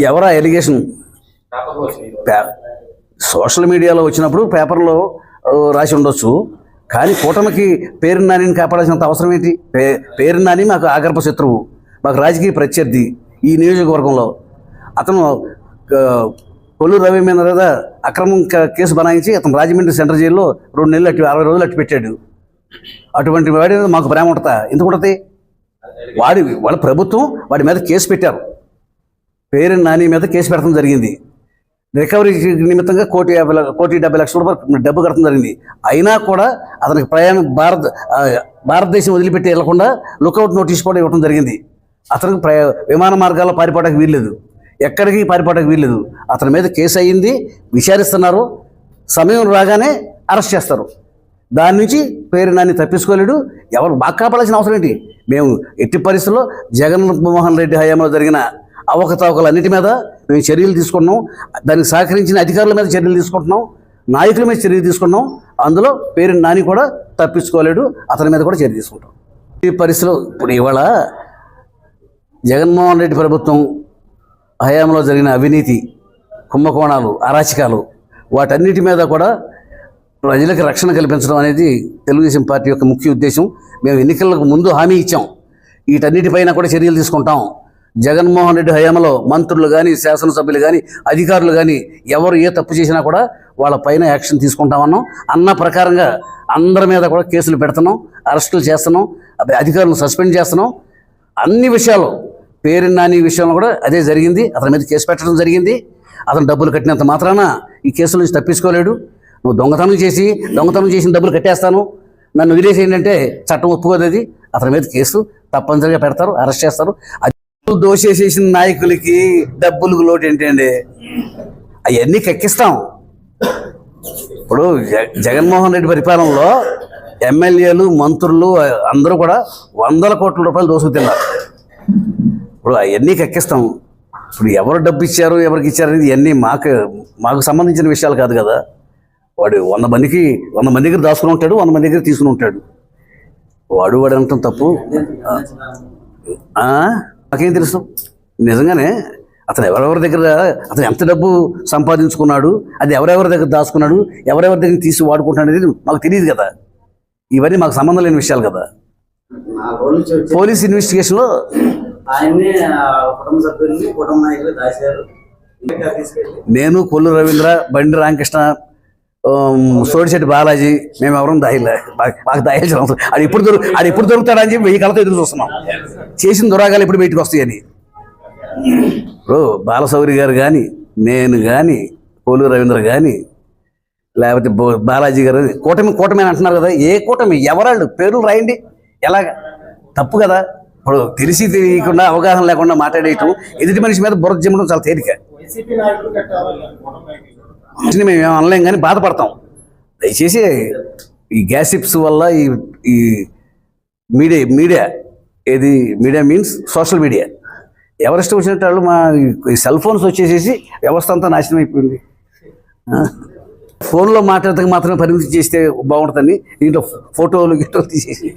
ఎవరా allegation? Pay- social మీడియాలో వచ్చినప్పుడు పేపర్లో రాసి ఉండొచ్చు. కానీ కూటమికి పేరు నానిని కాపాడాల్సినంత అవసరం ఏంటి? పే పేరు నాని మాకు ఆగర్భ శత్రువు మాకు రాజకీయ ప్రత్యర్థి ఈ నియోజకవర్గంలో. అతను కొల్లు రవి మీద అక్రమం కేసు బనాయించి అతను రాజమండ్రి సెంట్రల్ జైల్లో రెండు నెలలు అట్టి అరవై రోజులు అట్టి పెట్టాడు. అటువంటి వాడి మీద మాకు ప్రేమ ఉంటుందా? ఎందుకు ఉంటుంది? వాడి వాళ్ళ ప్రభుత్వం వాడి మీద కేసు పెట్టారు. పేరు నాని మీద కేసు పెడతాం జరిగింది. రికవరీ నిమిత్తంగా కోటి యాభై కోటి డెబ్బై లక్షల రూపాయలు డబ్బు కట్టడం జరిగింది. అయినా కూడా అతనికి ప్రయాణం భారత భారతదేశం వదిలిపెట్టి వెళ్ళకుండా లుకౌట్ నోటీస్ కూడా ఇవ్వడం జరిగింది. అతనికి ప్రయా విమాన మార్గాల్లో పారిపోవడానికి వీల్లేదు. ఎక్కడికి పారిపోవడానికి వీల్లేదు. అతని మీద కేసు అయ్యింది విచారిస్తున్నారు. సమయం రాగానే అరెస్ట్ చేస్తారు. దాని నుంచి పేరు నాన్ని తప్పించుకోలేడు. ఎవరు బాగా కాపాడాల్సిన అవసరం ఏంటి? మేము ఎట్టి పరిస్థితుల్లో జగన్మోహన్ రెడ్డి హయాంలో జరిగిన అవకతవకలన్నిటి మీద మేము చర్యలు తీసుకున్నాం. దానికి సహకరించిన అధికారుల మీద చర్యలు తీసుకుంటున్నాం. నాయకుల మీద చర్యలు తీసుకున్నాం. అందులో పేరు నాని కూడా తప్పించుకోలేడు. అతని మీద కూడా చర్య తీసుకుంటాం. ఈ పరిస్థితిలో ఇప్పుడు ఇవాళ జగన్మోహన్ రెడ్డి ప్రభుత్వం హయాంలో జరిగిన అవినీతి కుంభకోణాలు అరాచకాలు వాటన్నిటి మీద కూడా ప్రజలకు రక్షణ కల్పించడం అనేది తెలుగుదేశం పార్టీ యొక్క ముఖ్య ఉద్దేశం. మేము ఎన్నికలకు ముందు హామీ ఇచ్చాం. వీటన్నిటిపైన కూడా చర్యలు తీసుకుంటాం. జగన్మోహన్ రెడ్డి హయాంలో మంత్రులు కానీ శాసనసభ్యులు కానీ అధికారులు కానీ ఎవరు ఏ తప్పు చేసినా కూడా వాళ్ళ పైన యాక్షన్ తీసుకుంటామన్నాం. అన్న ప్రకారంగా అందరి మీద కూడా కేసులు పెడుతున్నాం అరెస్టులు చేస్తున్నాం అధికారులను సస్పెండ్ చేస్తున్నాం. అన్ని విషయాలు పేరు నాని విషయంలో కూడా అదే జరిగింది. అతని మీద కేసు పెట్టడం జరిగింది. అతను డబ్బులు కట్టినంత మాత్రాన ఈ కేసుల నుంచి తప్పించుకోలేడు. నువ్వు దొంగతనం చేసి దొంగతనం చేసిన డబ్బులు కట్టేస్తాను. నన్ను వదిలేసి ఏంటంటే చట్టం ఒప్పుకోదు అది. అతని మీద కేసు తప్పనిసరిగా పెడతారు అరెస్ట్ చేస్తారు. దోషేసేసిన నాయకులకి డబ్బులకు లోటు ఏంటండి? అవన్నీ కక్కిస్తాం. ఇప్పుడు జ- జగన్మోహన్ రెడ్డి పరిపాలనలో ఎమ్మెల్యేలు మంత్రులు అందరూ కూడా వందల కోట్ల రూపాయలు దోసుకుతున్నారు ఇప్పుడు అవన్నీ కక్కిస్తాం. ఇప్పుడు ఎవరు డబ్బు ఇచ్చారు ఎవరికి ఇచ్చారు అనేది ఇవన్నీ మాకు మాకు సంబంధించిన విషయాలు కాదు కదా. వాడు వంద మందికి వంద మంది దగ్గర దాచుకుని ఉంటాడు వంద మంది దగ్గర తీసుకుని ఉంటాడు. వాడు వాడు అనటం తప్పు. నాకేం తెలుసు? నిజంగానే అతను ఎవరెవరి దగ్గర అతను ఎంత డబ్బు సంపాదించుకున్నాడు అది ఎవరెవరి దగ్గర దాచుకున్నాడు ఎవరెవరి దగ్గర తీసి వాడుకుంటున్నాడు అనేది మాకు తెలియదు కదా. ఇవన్నీ మాకు సంబంధం లేని విషయాలు కదా. పోలీస్ ఇన్వెస్టిగేషన్లో నేను కొల్లు రవీంద్ర బండి రామకృష్ణ సోడిశెట్టి బాలాజీ మేము ఎవరం దాయిలే మాకు- మాకు దాయాల్సిన అవసరం అది ఎప్పుడు దొరు అది ఎప్పుడు దొరుకుతాడని చెప్పి వెయ్యి కలతో ఎదురు చూస్తున్నాం. చేసిన దురాగాలు ఎప్పుడు బయటకు వస్తాయని. ఇప్పుడు బాలసౌరి గారు కానీ నేను కానీ పోలు రవీంద్ర కానీ లేకపోతే బాలాజీ గారు కూటమి కూటమి అని అంటున్నారు కదా ఏ కూటమి? ఎవరాళ్ళు? పేర్లు రాయండి. ఎలాగ? తప్పు కదా. ఇప్పుడు తెలిసి తెలియకుండా అవగాహన లేకుండా మాట్లాడేయటం ఎదుటి మనిషి మీద బుర్ర జిమ్మడం చాలా తేలిక. మేము ఏం అనలేం కానీ బాధపడతాం. దయచేసి ఈ గ్యాసిప్స్ వల్ల ఈ ఈ మీడియా మీడియా ఏది media means social media. Everest వచ్చినట్టు వాళ్ళు మా ఈ సెల్ ఫోన్స్ వచ్చేసేసి వ్యవస్థ అంతా నాశనం అయిపోయింది. ఫోన్లో మాట్లాడటానికి మాత్రమే పరిమితి చేస్తే బాగుంటుందని దీంట్లో ఫోటోలు గిటోలు తీసేసి.